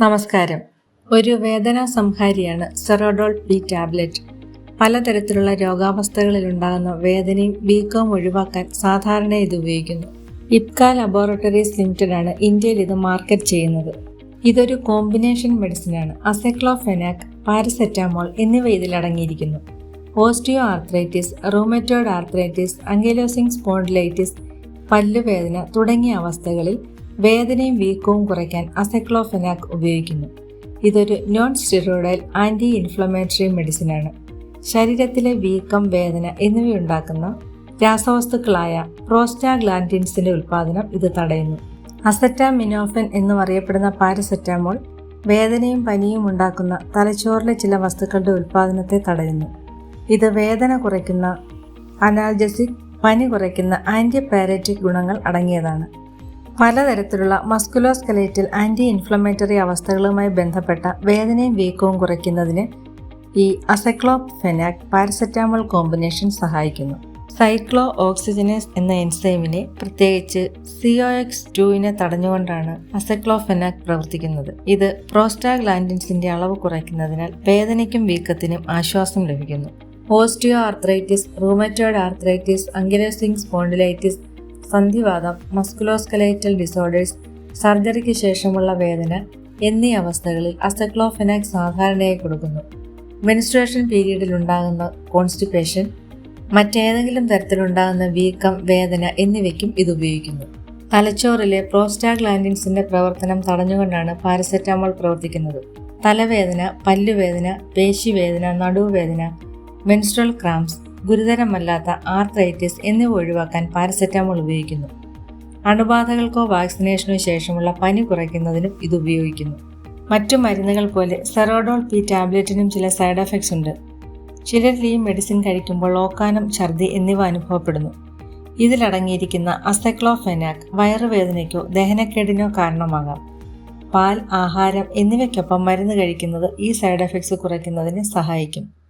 നമസ്കാരം. ഒരു വേദനാ സംഹാരിയാണ് സെറോഡോൾ B tablet. പലതരത്തിലുള്ള രോഗാവസ്ഥകളിൽ ഉണ്ടാകുന്ന വേദനയും വീക്കവും ഒഴിവാക്കാൻ സാധാരണ ഇത് ഉപയോഗിക്കുന്നു. ഇപ്ക ലബോറട്ടറീസ് ലിമിറ്റഡ് ആണ് ഇന്ത്യയിൽ ഇത് മാർക്കറ്റ് ചെയ്യുന്നത്. ഇതൊരു കോമ്പിനേഷൻ മെഡിസിനാണ്. അസെക്ലോഫെനാക് പാരസെറ്റാമോൾ എന്നിവ ഇതിൽ അടങ്ങിയിരിക്കുന്നു. Osteo arthritis rheumatoid arthritis ankylosing spondylitis പല്ലുവേദന തുടങ്ങിയ അവസ്ഥകളിൽ വേദനയും വീക്കവും കുറയ്ക്കാൻ അസെക്ലോഫെനാക് ഉപയോഗിക്കുന്നു. ഇതൊരു നോൺ സ്റ്റിറോയിഡൽ ആന്റി ഇൻഫ്ലമേറ്ററി മെഡിസിനാണ് ശരീരത്തിലെ വീക്കം വേദന എന്നിവയുണ്ടാക്കുന്ന രാസവസ്തുക്കളായ പ്രോസ്റ്റാഗ്ലാന്റിൻസിന്റെ ഉൽപ്പാദനം ഇത് തടയുന്നു. അസറ്റാമിനോഫൻ എന്നും അറിയപ്പെടുന്ന പാരസെറ്റാമോൾ വേദനയും പനിയും ഉണ്ടാക്കുന്ന തലച്ചോറിലെ ചില വസ്തുക്കളുടെ ഉൽപ്പാദനത്തെ തടയുന്നു. ഇത് വേദന കുറയ്ക്കുന്ന അനാൽജസിക് പനി കുറയ്ക്കുന്ന ആന്റിപാരറ്റിക് ഗുണങ്ങൾ അടങ്ങിയതാണ്. പലതരത്തിലുള്ള മസ്കുലോസ്കലേറ്റിൽ ആന്റി ഇൻഫ്ലമേറ്ററി അവസ്ഥകളുമായി ബന്ധപ്പെട്ട വേദനയും വീക്കവും കുറയ്ക്കുന്നതിന് ഈ അസക്ലോഫെനാക് പാരസെറ്റാമോൾ കോമ്പിനേഷൻ സഹായിക്കുന്നു. സൈക്ലോ ഓക്സിജനേസ് എന്ന എൻസൈമിനെ പ്രത്യേകിച്ച് സിഒ എക്സ് ടുവിനെ തടഞ്ഞുകൊണ്ടാണ് അസെക്ലോഫെനാക് പ്രവർത്തിക്കുന്നത്. ഇത് പ്രോസ്റ്റാഗ്ലാൻഡിൻസിന്റെ അളവ് കുറയ്ക്കുന്നതിനാൽ വേദനയ്ക്കും വീക്കത്തിനും ആശ്വാസം ലഭിക്കുന്നു. Osteoarthritis rheumatoid arthritis ankylosing spondylitis സന്ധിവാദം മസ്കുലോസ്കലേറ്റൽ ഡിസോർഡേഴ്സ് സർജറിക്ക് ശേഷമുള്ള വേദന എന്നീ അവസ്ഥകളിൽ അസക്ലോഫെനാക് സാധാരണയായി കൊടുക്കുന്നു. മെൻസ്ട്രേഷൻ പീരീഡിൽ ഉണ്ടാകുന്ന കോൺസ്റ്റിപ്പേഷൻ മറ്റേതെങ്കിലും തരത്തിലുണ്ടാകുന്ന വീക്കം വേദന എന്നിവയ്ക്കും ഇത് ഉപയോഗിക്കുന്നു. തലച്ചോറിലെ പ്രോസ്റ്റാഗ്ലാൻഡിൻസിന്റെ പ്രവർത്തനം തടഞ്ഞുകൊണ്ടാണ് പാരസെറ്റാമോൾ പ്രവർത്തിക്കുന്നത്. തലവേദന പല്ലുവേദന പേശിവേദന നടുവേദന മെൻസ്ട്രൽ ക്രാംസ് ഗുരുതരമല്ലാത്ത ആർത്രൈറ്റിസ് എന്നിവ ഒഴിവാക്കാൻ പാരസെറ്റാമോൾ ഉപയോഗിക്കുന്നു. അണുബാധകൾക്കോ വാക്സിനേഷനോ ശേഷമുള്ള പനി കുറയ്ക്കുന്നതിനും ഇത് ഉപയോഗിക്കുന്നു. മറ്റു മരുന്നുകൾ പോലെ സെറോഡോൾ പി ടാബ്ലറ്റിനും ചില സൈഡ് എഫക്ട്സ് ഉണ്ട്. ചിലരിൽ ഈ മെഡിസിൻ കഴിക്കുമ്പോൾ ഓക്കാനം ഛർദി എന്നിവ അനുഭവപ്പെടുന്നു. ഇതിലടങ്ങിയിരിക്കുന്ന അസെക്ലോഫെനാക് വയറുവേദനയ്ക്കോ ദഹനക്കേടിനോ കാരണമാകാം. പാൽ ആഹാരം എന്നിവയ്ക്കൊപ്പം മരുന്ന് കഴിക്കുന്നത് ഈ സൈഡ് എഫക്ട്സ് കുറയ്ക്കുന്നതിന് സഹായിക്കും.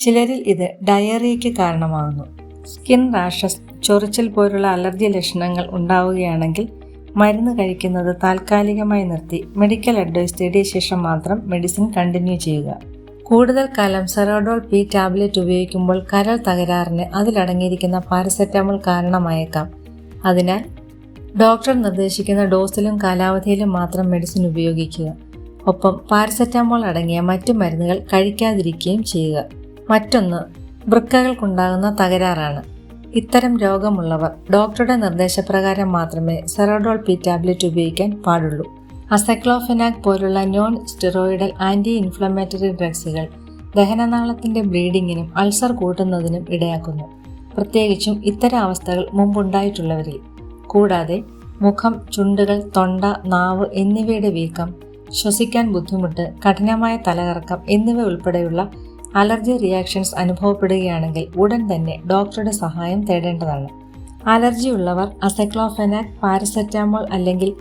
ചിലരിൽ ഇത് ഡയറിയയ്ക്ക് കാരണമാകുന്നു. സ്കിൻ റാഷസ് ചൊറിച്ചൽ പോലുള്ള അലർജി ലക്ഷണങ്ങൾ ഉണ്ടാവുകയാണെങ്കിൽ മരുന്ന് കഴിക്കുന്നത് താൽക്കാലികമായി നിർത്തി മെഡിക്കൽ അഡ്വൈസ് തേടിയ ശേഷം മാത്രം മെഡിസിൻ കണ്ടിന്യൂ ചെയ്യുക. കൂടുതൽ കാലം സെറോഡോൾ പി ടാബ്ലറ്റ് ഉപയോഗിക്കുമ്പോൾ കരൾ തകരാറിന് അതിലടങ്ങിയിരിക്കുന്ന പാരസെറ്റാമോൾ കാരണമായേക്കാം. അതിനാൽ ഡോക്ടർ നിർദ്ദേശിക്കുന്ന ഡോസിലും കാലാവധിയിലും മാത്രം മെഡിസിൻ ഉപയോഗിക്കുക. ഒപ്പം പാരസെറ്റാമോൾ അടങ്ങിയ മറ്റു മരുന്നുകൾ കഴിക്കാതിരിക്കുകയും ചെയ്യുക. മറ്റൊന്ന് വൃക്കകൾക്കുണ്ടാകുന്ന തകരാറാണ്. ഇത്തരം രോഗമുള്ളവർ ഡോക്ടറുടെ നിർദ്ദേശപ്രകാരം മാത്രമേ സെറോഡോൾ പി ടാബ്ലറ്റ് ഉപയോഗിക്കാൻ പാടുള്ളൂ. അസക്ലോഫെനാക് പോലുള്ള നോൺ സ്റ്റിറോയിഡൽ ആന്റി ഇൻഫ്ലമേറ്ററി ഡ്രഗ്സുകൾ ദഹനനാളത്തിന്റെ ബ്ലീഡിങ്ങിനും അൾസർ കൂട്ടുന്നതിനും ഇടയാക്കുന്നു. പ്രത്യേകിച്ചും ഇത്തരം അവസ്ഥകൾ മുമ്പുണ്ടായിട്ടുള്ളവരിൽ. കൂടാതെ മുഖം ചുണ്ടുകൾ തൊണ്ട നാവ് എന്നിവയുടെ വീക്കം ശ്വസിക്കാൻ ബുദ്ധിമുട്ട് കഠിനമായ തലകറക്കം എന്നിവ ഉൾപ്പെടെയുള്ള അലർജി റിയാക്ഷൻസ് അനുഭവപ്പെടുകയാണെങ്കിൽ ഉടൻ തന്നെ ഡോക്ടറുടെ സഹായം തേടേണ്ടതാണ്. അലർജി ഉള്ളവർ അസെക്ലോഫെനാക് പാരസെറ്റാമോൾ അല്ലെങ്കിൽ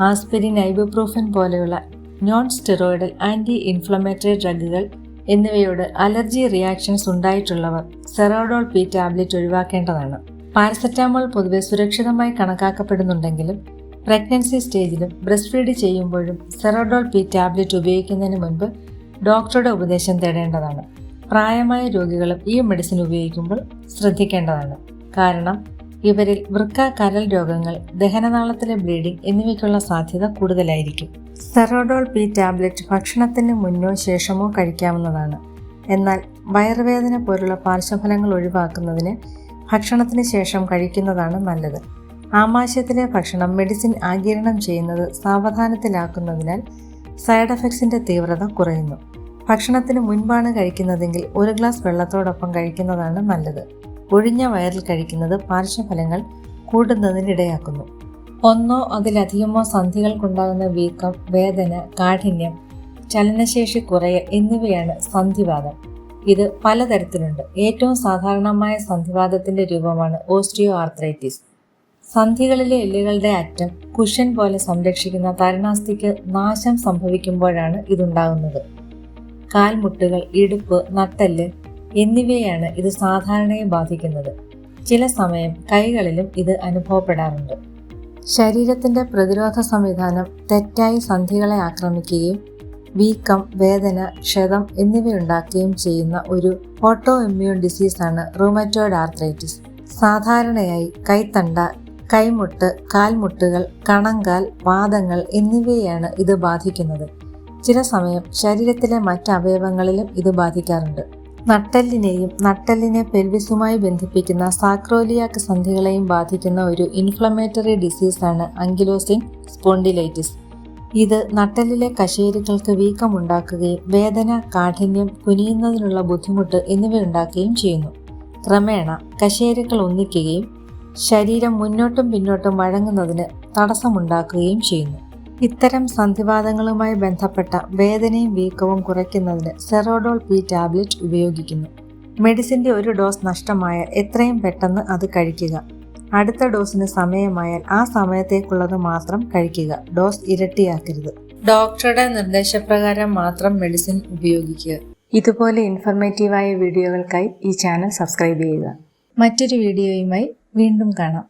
ആസ്പിരിൻ ഐബുപ്രൂഫൻ പോലെയുള്ള നോൺ സ്റ്റെറോയിഡൽ ആന്റി ഇൻഫ്ലമേറ്ററി ഡ്രഗുകൾ എന്നിവയോട് അലർജി റിയാക്ഷൻസ് ഉണ്ടായിട്ടുള്ളവർ സെറോഡോൾ പി ടാബ്ലറ്റ് ഒഴിവാക്കേണ്ടതാണ്. പാരസെറ്റാമോൾ പൊതുവെ സുരക്ഷിതമായി കണക്കാക്കപ്പെടുന്നുണ്ടെങ്കിലും പ്രഗ്നൻസി സ്റ്റേജിലും ബ്രസ്റ്റ് ഫീഡ് ചെയ്യുമ്പോഴും സെറോഡോൾ പി ടാബ്ലറ്റ് ഉപയോഗിക്കുന്നതിന് മുൻപ് ഡോക്ടറുടെ ഉപദേശം തേടേണ്ടതാണ്. പ്രായമായ രോഗികളും ഈ മെഡിസിൻ ഉപയോഗിക്കുമ്പോൾ ശ്രദ്ധിക്കേണ്ടതാണ്. കാരണം ഇവരിൽ വൃക്ക കരൽ രോഗങ്ങൾ ദഹനനാളത്തിലെ ബ്ലീഡിംഗ് എന്നിവയ്ക്കുള്ള സാധ്യത കൂടുതലായിരിക്കും. സെറോഡോൾ പി ടാബ്ലറ്റ് ഭക്ഷണത്തിന് മുന്നോ ശേഷമോ കഴിക്കാവുന്നതാണ്. എന്നാൽ വയറുവേദന പോലുള്ള പാർശ്വഫലങ്ങൾ ഒഴിവാക്കുന്നതിന് ഭക്ഷണത്തിന് ശേഷം കഴിക്കുന്നതാണ് നല്ലത്. ആമാശയത്തിലെ ഭക്ഷണം മെഡിസിൻ ആഗിരണം ചെയ്യുന്നത് സാവധാനത്തിലാക്കുന്നതിനാൽ സൈഡ് എഫക്ട്സിന്റെ തീവ്രത കുറയുന്നു. ഭക്ഷണത്തിന് മുൻപാണ് കഴിക്കുന്നതെങ്കിൽ ഒരു ഗ്ലാസ് വെള്ളത്തോടൊപ്പം കഴിക്കുന്നതാണ് നല്ലത്. ഒഴിഞ്ഞ വയറിൽ കഴിക്കുന്നത് പാർശ്വഫലങ്ങൾ കൂടുന്നതിനിടയാക്കുന്നു. ഒന്നോ അതിലധികമോ സന്ധികൾക്കുണ്ടാകുന്ന വീക്കം വേദന കാഠിന്യം ചലനശേഷി കുറയൽ എന്നിവയാണ് സന്ധിവാദം. ഇത് പലതരത്തിലുണ്ട്. ഏറ്റവും സാധാരണമായ സന്ധിവാദത്തിന്റെ രൂപമാണ് ഓസ്റ്റിയോ ആർത്രൈറ്റിസ് സന്ധികളിലെ എല്ലുകളുടെ അറ്റം കുഷൻ പോലെ സംരക്ഷിക്കുന്ന തരണാസ്ഥിക്ക് നാശം സംഭവിക്കുമ്പോഴാണ് ഇതുണ്ടാകുന്നത്. കാൽമുട്ടുകൾ ഇടുപ്പ് നട്ടൽ എന്നിവയാണ് ഇത് സാധാരണയായി ബാധിക്കുന്നത്. ചില സമയം കൈകളിലും ഇത് അനുഭവപ്പെടാറുണ്ട്. ശരീരത്തിന്റെ പ്രതിരോധ സംവിധാനം തെറ്റായി സന്ധികളെ ആക്രമിക്കുകയും വീക്കം വേദന ക്ഷതം എന്നിവയുണ്ടാക്കുകയും ചെയ്യുന്ന ഒരു ഓട്ടോ ഇമ്മ്യൂൺ ഡിസീസാണ് റൂമറ്റോയിഡ് ആർത്രൈറ്റിസ് സാധാരണയായി കൈത്തണ്ട കൈമുട്ട് കാൽമുട്ടുകൾ കണങ്കാൽ പാദങ്ങൾ എന്നിവയെയാണ് ഇത് ബാധിക്കുന്നത്. ചില സമയം ശരീരത്തിലെ മറ്റ് അവയവങ്ങളിലും ഇത് ബാധിക്കാറുണ്ട്. നട്ടെല്ലിനെയും നട്ടെല്ലിനെ പെൽവിസുമായി ബന്ധിപ്പിക്കുന്ന സാക്രോലിയാക് സന്ധികളെയും ബാധിക്കുന്ന ഒരു ഇൻഫ്ലമേറ്ററി ഡിസീസാണ് അങ്കിലോസിൻ സ്പോണ്ടിലൈറ്റിസ്. ഇത് നട്ടെല്ലിലെ കശേരുകൾക്ക് വീക്കമുണ്ടാക്കുകയും വേദന കാഠിന്യം കുനിയുന്നതിനുള്ള ബുദ്ധിമുട്ട് എന്നിവയുണ്ടാക്കുകയും ചെയ്യുന്നു. ക്രമേണ കശേരുക്കൾ ഒന്നിക്കുകയും ശരീരം മുന്നോട്ടും പിന്നോട്ടും വഴങ്ങുന്നതിന് തടസ്സമുണ്ടാക്കുകയും ചെയ്യുന്നു. ഇത്തരം സന്ധിവാദങ്ങളുമായി ബന്ധപ്പെട്ട വേദനയും വീക്കവും കുറയ്ക്കുന്നതിന് സെറോഡോൾ പി ടാബ്ലറ്റ് ഉപയോഗിക്കുന്നു. മെഡിസിന്റെ ഒരു ഡോസ് നഷ്ടമായാൽ എത്രയും പെട്ടെന്ന് അത് കഴിക്കുക. അടുത്ത ഡോസിന് സമയമായാൽ ആ സമയത്തേക്കുള്ളത് മാത്രം കഴിക്കുക. ഡോസ് ഇരട്ടിയാക്കരുത്. ഡോക്ടറുടെ നിർദ്ദേശപ്രകാരം മാത്രം മെഡിസിൻ ഉപയോഗിക്കുക. ഇതുപോലെ ഇൻഫർമേറ്റീവായ വീഡിയോകൾക്കായി ഈ ചാനൽ സബ്സ്ക്രൈബ് ചെയ്യുക. മറ്റൊരു വീഡിയോയുമായി വീണ്ടും കാണാം.